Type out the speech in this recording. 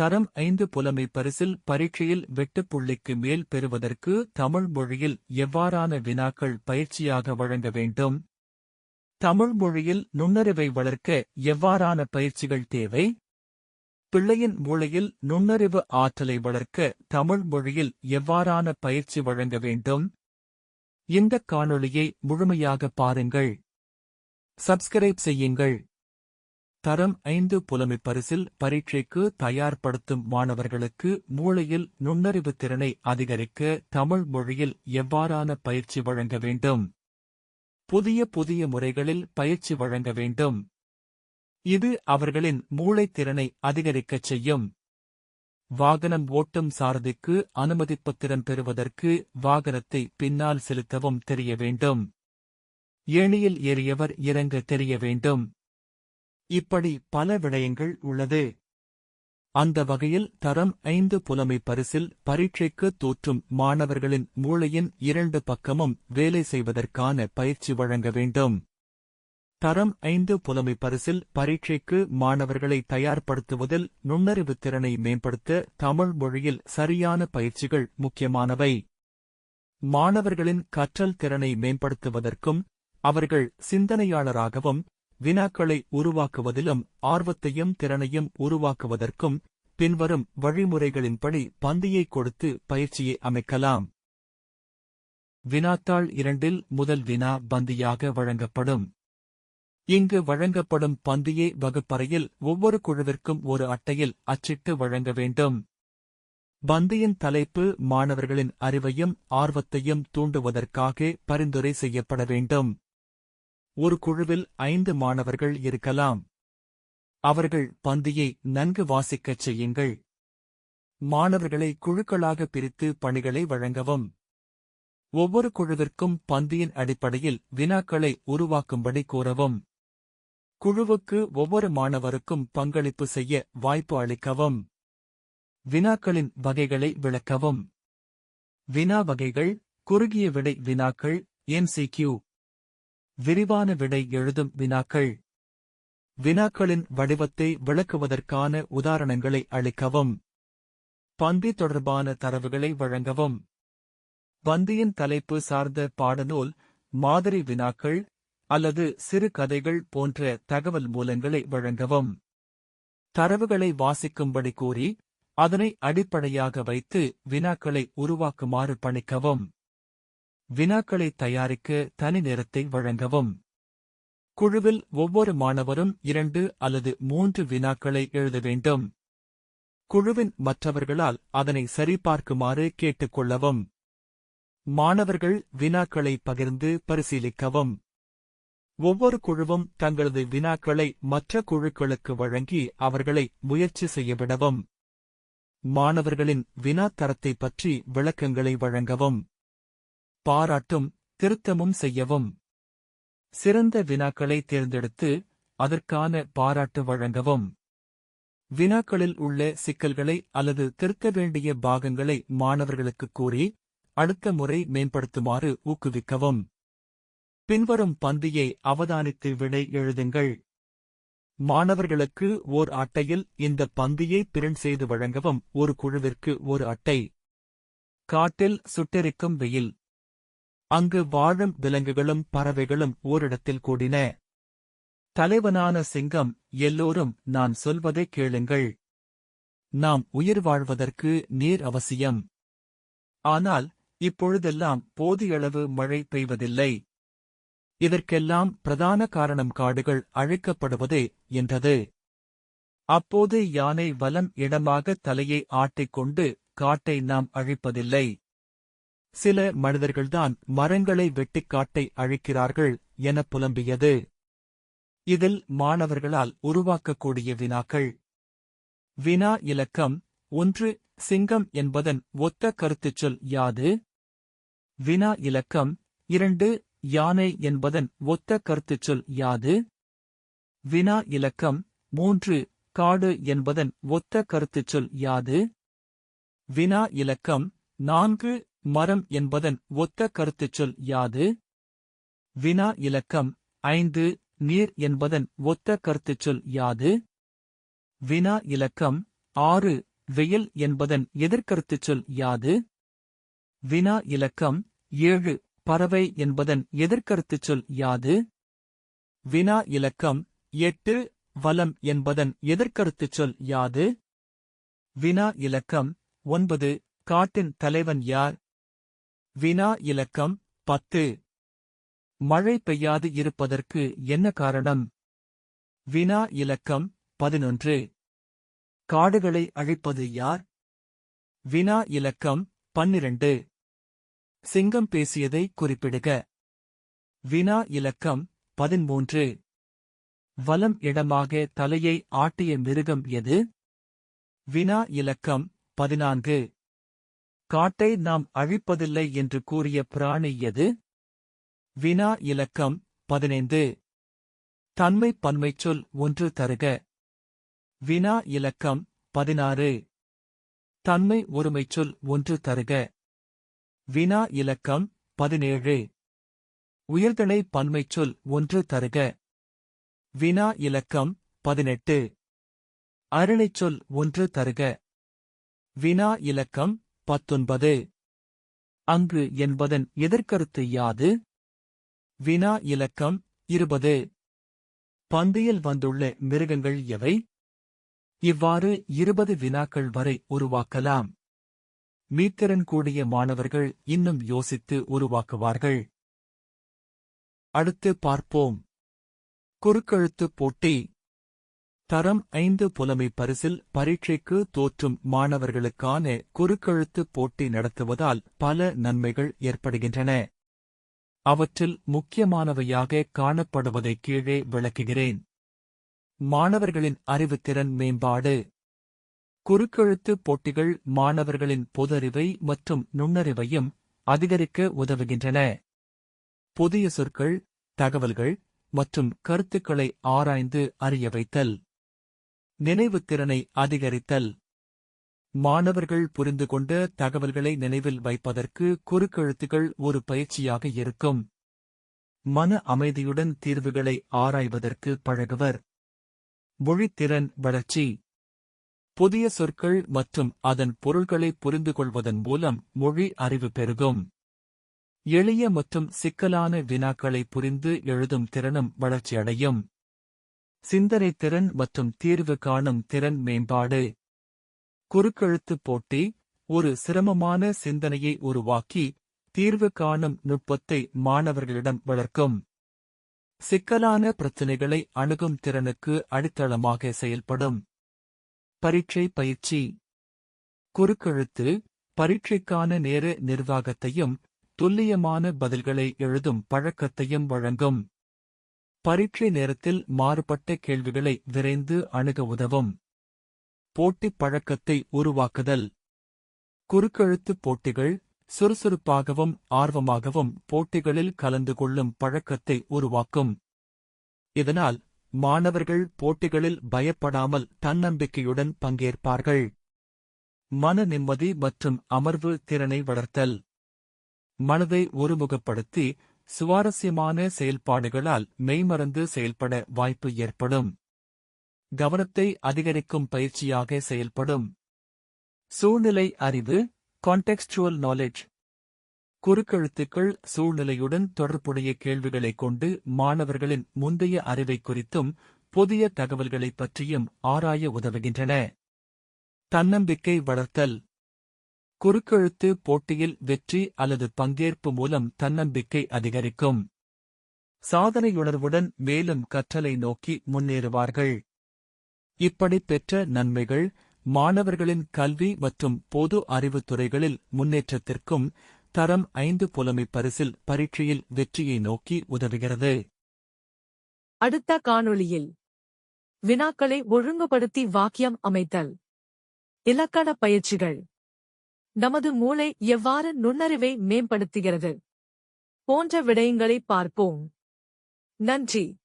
தரம் ஐந்து புலமை பரிசில் பரீட்சையில் வெட்டுப்புள்ளிக்கு மேல் பெறுவதற்கு தமிழ் மொழியில் எவ்வாறான வினாக்கள் பயிற்சியாக வழங்க வேண்டும்? தமிழ் மொழியில் நுண்ணறிவை வளர்க்க எவ்வாறான பயிற்சிகள் தேவை? பிள்ளையின் மூளையில் நுண்ணறிவு ஆற்றலை வளர்க்க தமிழ் மொழியில் எவ்வாறான பயிற்சி வழங்க வேண்டும்? இந்த காணொளியை முழுமையாக பாருங்கள். சப்ஸ்கிரைப் செய்யுங்கள். தரம் ஐந்து புலமை பரிசில் பரீட்சைக்கு தயார்படுத்தும் மாணவர்களுக்கு மூளையில் நுண்ணறிவு திறனை அதிகரிக்க தமிழ் மொழியில் எவ்வாறான பயிற்சி வழங்க வேண்டும்? புதிய புதிய முறைகளில் பயிற்சி வழங்க வேண்டும். இது அவர்களின் மூளைத் திறனை அதிகரிக்கச் செய்யும். வாகனம் ஓட்டும் சாரதிக்கு அனுமதிப்பத்திரம் பெறுவதற்கு வாகனத்தை பின்னால் செலுத்தவும் தெரிய வேண்டும். ஏணியில் ஏறியவர் இறங்க தெரிய வேண்டும். இப்படி பல விடயங்கள் உள்ளது. அந்த வகையில் தரம் ஐந்து புலமை பரிசில் பரீட்சைக்கு தோற்றும் மாணவர்களின் மூளையின் இரண்டு பக்கமும் வேலை செய்வதற்கான பயிற்சி வழங்க வேண்டும். தரம் ஐந்து புலமை பரிசில் பரீட்சைக்கு மாணவர்களை தயார்படுத்துவதில் நுண்ணறிவு திறனை மேம்படுத்த தமிழ் மொழியில் சரியான பயிற்சிகள் முக்கியமானவை. மாணவர்களின் கற்றல் திறனை மேம்படுத்துவதற்கும் அவர்கள் சிந்தனையாளராகவும் வினாக்களை உருவாக்குவதிலும் ஆர்வத்தையும் திறனையும் உருவாக்குவதற்கும் பின்வரும் வழிமுறைகளின்படி பந்தியை கொடுத்து பயிற்சியை அமைக்கலாம். வினாத்தாள் இரண்டில் முதல் வினா பந்தியாக வழங்கப்படும். இங்கு வழங்கப்படும் பந்தியை வகுப்பறையில் ஒவ்வொரு குழுவிற்கும் ஒரு அட்டையில் அச்சிட்டு வழங்க வேண்டும். பந்தியின் தலைப்பு மாணவர்களின் அறிவையும் ஆர்வத்தையும் தூண்டுவதற்காக பரிந்துரை செய்யப்பட வேண்டும். ஒரு குழுவில் ஐந்து மாணவர்கள் இருக்கலாம். அவர்கள் பந்தியை நன்கு வாசிக்கச் செய்யுங்கள். மாணவர்களை குழுக்களாக பிரித்து பணிகளை வழங்கவும். ஒவ்வொரு குழுவிற்கும் பந்தியின் அடிப்படையில் வினாக்களை உருவாக்கும்படி கூறவும். குழுவுக்கு ஒவ்வொரு மாணவருக்கும் பங்களிப்பு செய்ய வாய்ப்பு அளிக்கவும். வினாக்களின் வகைகளை விளக்கவும். வினா வகைகள் குறுகிய விடை வினாக்கள் எம்சிக்யூ விரிவான விடை எழுதும் வினாக்கள். வினாக்களின் வடிவத்தை விளக்குவதற்கான உதாரணங்களை அளிக்கவும். பந்தி தொடர்பான தரவுகளை வழங்கவும். பந்தியின் தலைப்பு சார்ந்த பாடநூல் மாதிரி வினாக்கள் அல்லது சிறு கதைகள் போன்ற தகவல் மூலங்களை வழங்கவும். தரவுகளை வாசிக்கும்படி கூறி அதனை அடிப்படையாக வைத்து வினாக்களை உருவாக்குமாறு பணிக்கவும். வினாக்களை தயாரிக்க தனி நேரத்தை வழங்கவும். குழுவில் ஒவ்வொரு மாணவரும் இரண்டு அல்லது மூன்று வினாக்களை எழுத வேண்டும். குழுவின் மற்றவர்களால் அதனை சரிபார்க்குமாறு கேட்டுக்கொள்ளவும். மாணவர்கள் வினாக்களை பகிர்ந்து பரிசீலிக்கவும். ஒவ்வொரு குழுவும் தங்களது வினாக்களை மற்ற குழுக்களுக்கு வழங்கி அவர்களை முயற்சி செய்யவிடவும். மாணவர்களின் வினா தரத்தை பற்றி விளக்கங்களை வழங்கவும். பாராட்டும் திருத்தமும் செய்யவும். சிறந்த வினாக்களை தேர்ந்தெடுத்து அதற்கான பாராட்டு வழங்கவும். வினாக்களில் உள்ள சிக்கல்களை அல்லது திருத்த வேண்டிய பாகங்களை மாணவர்களுக்கு கூறி அடுத்த முறை மேம்படுத்துமாறு ஊக்குவிக்கவும். பின்வரும் பந்தியை அவதானித்து விடை எழுதுங்கள். மாணவர்களுக்கு ஓர் அட்டையில் இந்த பந்தியை பிரிண்ட் செய்து வழங்கவும் ஒரு குழுவிற்கு ஒரு அட்டை. காட்டில் சுட்டெரிக்கும் வெயில். அங்கு வாழும் விலங்குகளும் பறவைகளும் ஓரிடத்தில் கூடின. தலைவனான சிங்கம் எல்லோரும் நான் சொல்வதை கேளுங்கள். நாம் உயிர் வாழ்வதற்கு நீர் அவசியம். ஆனால் இப்பொழுதெல்லாம் போதியளவு மழை பெய்வதில்லை. இதற்கெல்லாம் பிரதான காரணம் காடுகள் அழிக்கப்படுவதே என்றது. அப்போது யானை வலம் இடமாக தலையை ஆட்டிக்கொண்டு காட்டை நாம் அழிப்பதில்லை. சில மனிதர்கள்தான் மரங்களை வெட்டிக் காட்டை அழிக்கிறார்கள் என புலம்பியது. இதில் மாணவர்களால் உருவாக்கக்கூடிய வினாக்கள். வினா இலக்கம் ஒன்று சிங்கம் என்பதன் ஒத்த கருத்துச் சொல் யாது? வினா இலக்கம் இரண்டு யானை என்பதன் ஒத்த கருத்துச் சொல் யாது? வினா இலக்கம் மூன்று காடு என்பதன் ஒத்த கருத்துச் சொல் யாது? வினா இலக்கம் நான்கு மரம் என்பதன் ஒத்த கருத்துச் சொல் யாது? வினா இலக்கம் ஐந்து நீர் என்பதன் ஒத்த கருத்துச் சொல் யாது? வினா இலக்கம் ஆறு வெயில் என்பதன் எதிர்கருத்துச் சொல் யாது? வினா இலக்கம் ஏழு பறவை என்பதன் எதிர்கருத்துச் சொல் யாது? வினா இலக்கம் எட்டு வலம் என்பதன் எதிர்கருத்துச் சொல் யாது? வினா இலக்கம் ஒன்பது காட்டின் தலைவன் யார்? வினா இலக்கம் பத்து. மழை பெய்யாது இருப்பதற்கு என்ன காரணம்? வினா இலக்கம் பதினொன்று. காடுகளை அழிப்பது யார்? வினா இலக்கம் பன்னிரண்டு. சிங்கம் பேசியதை குறிப்பிடுக. வினா இலக்கம் பதிமூன்று. வலம் இடமாக தலையை ஆட்டிய மிருகம் எது? வினா இலக்கம் பதினான்கு. காட்டை நாம் அழிப்பதில்லை என்று கூறிய பிராணி எது? வினா இலக்கம் பதினைந்து. தன்மை பன்மைச் சொல் ஒன்று தருக. வினா இலக்கம் பதினாறு. தன்மை ஒருமைச் சொல் ஒன்று தருக. வினா இலக்கம் பதினேழு. உயர்தனை பன்மைச் சொல் ஒன்று தருக. வினா இலக்கம் பதினெட்டு. அருணைச் சொல் ஒன்று தருக. வினா இலக்கம் பத்தொன்பது. அங்கு என்பதன் எதிர்கருத்து யாது? வினா இலக்கம் இருபது. பந்தியில் வந்துள்ள மிருகங்கள் எவை? இவ்வாறு இருபது வினாக்கள் வரை உருவாக்கலாம். மீத்திறன் கூடிய மாணவர்கள் இன்னும் யோசித்து உருவாக்குவார்கள். அடுத்து பார்ப்போம். குறுக்கெழுத்து போட்டி தரம் ஐந்து புலமை பரிசில் பரீட்சைக்கு தோற்றும் மாணவர்களுக்கான குறுக்கெழுத்து போட்டி நடத்துவதால் பல நன்மைகள் ஏற்படுகின்றன. அவற்றில் முக்கியமானவையாக காணப்படுவதை கீழே விளக்குகிறேன். மாணவர்களின் அறிவுத்திறன் மேம்பாடு. குறுக்கெழுத்து போட்டிகள் மாணவர்களின் பொதறிவை மற்றும் நுண்ணறிவையும் அதிகரிக்க உதவுகின்றன. புதிய சொற்கள் தகவல்கள் மற்றும் கருத்துக்களை ஆராய்ந்து அறிய வைத்தல். நினைவுத்திறனை அதிகரித்தல். மாணவர்கள் புரிந்து கொண்ட தகவல்களை நினைவில் வைப்பதற்கு குறுக்கெழுத்துகள் ஒரு பயிற்சியாக இருக்கும். மன அமைதியுடன் தீர்வுகளை ஆராய்வதற்கு பழகுவர். மொழித்திறன் வளர்ச்சி. புதிய சொற்கள் மற்றும் அதன் பொருள்களை புரிந்து கொள்வதன் மூலம் மொழி அறிவு பெருகும். எளிய மற்றும் சிக்கலான வினாக்களை புரிந்து எழுதும் திறனும் வளர்ச்சியடையும். சிந்தனை திறன் மற்றும் தீர்வு காணும் திறன் மேம்பாடு. குறுக்கெழுத்து போட்டி ஒரு சிரமமான சிந்தனையை உருவாக்கி தீர்வு காணும் நுட்பத்தை மாணவர்களிடம் வளர்க்கும். சிக்கலான பிரச்சினைகளை அணுகும் திறனுக்கு அடித்தளமாக செயல்படும். பரீட்சை பயிற்சி. குறுக்கெழுத்து பரீட்சைக்கான நேர நிர்வாகத்தையும் துல்லியமான பதில்களை எழுதும் பழக்கத்தையும் வழங்கும். பரீட்சை நேரத்தில் மாறுபட்ட கேள்விகளை விரைந்து அணுக உதவும். போட்டிப் பழக்கத்தை உருவாக்குதல். குறுக்கெழுத்துப் போட்டிகள் சுறுசுறுப்பாகவும் ஆர்வமாகவும் போட்டிகளில் கலந்து கொள்ளும் பழக்கத்தை உருவாக்கும். இதனால் மாணவர்கள் போட்டிகளில் பயப்படாமல் தன்னம்பிக்கையுடன் பங்கேற்பார்கள். மன நிம்மதி மற்றும் அமர்வு திறனை வளர்த்தல். மனதை ஒருமுகப்படுத்தி சுவாரஸ்யமான செயல்பாடுகளால் மெய்மறந்து செயல்பட வாய்ப்பு ஏற்படும். கவனத்தை அதிகரிக்கும் பயிற்சியாக செயல்படும். சூழ்நிலை அறிவு கான்டெக்ஸ்டுவல் நாலேஜ் குறுக்கெழுத்துக்கள் சூழ்நிலையுடன் தொடர்புடைய கேள்விகளைக் கொண்டு மாணவர்களின் முந்தைய அறிவை குறித்தும் புதிய தகவல்களைப் பற்றியும் ஆராய உதவுகின்றன. தன்னம்பிக்கை வளர்த்தல். குறுக்கெழுத்து போட்டியில் வெற்றி அல்லது பங்கேற்பு மூலம் தன்னம்பிக்கை அதிகரிக்கும். சாதனையுணர்வுடன் மேலும் கற்றலை நோக்கி முன்னேறுவார்கள். இப்படி பெற்ற நன்மைகள் மாணவர்களின் கல்வி மற்றும் பொது அறிவுத் துறைகளில் முன்னேற்றத்திற்கும் தரம் ஐந்து புலமை பரிசில் பரீட்சையில் வெற்றியை நோக்கி உதவுகிறது. அடுத்த காணொளியில் வினாக்களை ஒழுங்குபடுத்தி வாக்கியம் அமைத்தல். இலக்கண பயிற்சிகள். நமது மூளை எவ்வாறு நுண்ணறிவை மேம்படுத்துகிறது? போன்ற விடயங்களை பார்ப்போம். நன்றி.